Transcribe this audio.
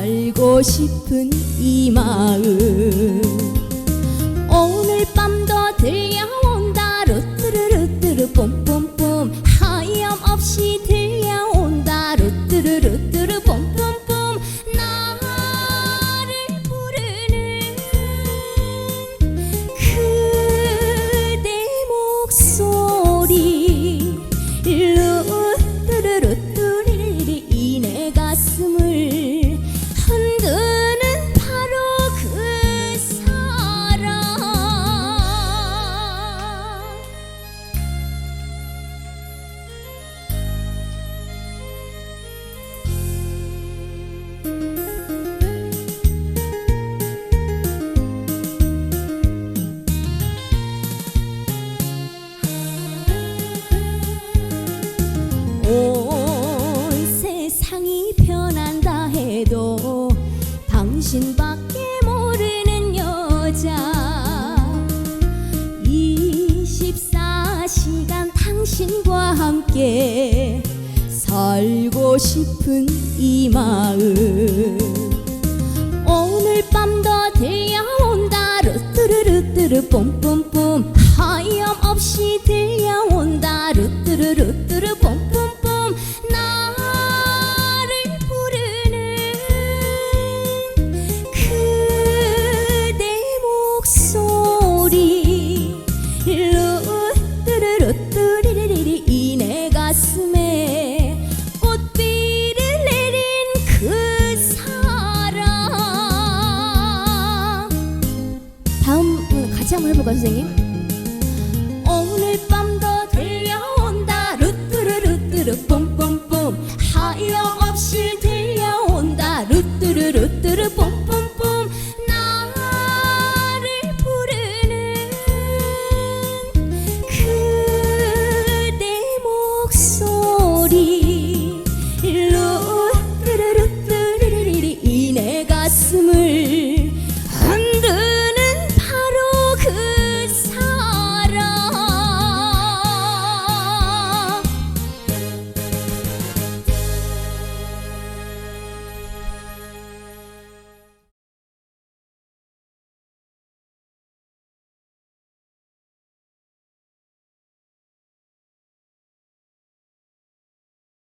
살고 싶은 이 마음 당신밖에 모르는 여자. 24시간 당신과 함께 살고 싶은 이 마음. 오늘 밤도 들려온다. 루뚜루루뚜루 뽐뽐뽐 뚜루루 뚜리리리 이내 가슴에 꽃비를 내린 그 사람 다음 분 같이 한번 해볼까요 선생님? 오늘 밤도 들려온다. 루뚜루루뚜루 뽐뽐뽐 하염 없이 들려온다. 루뚜루루뚜루 yazmış.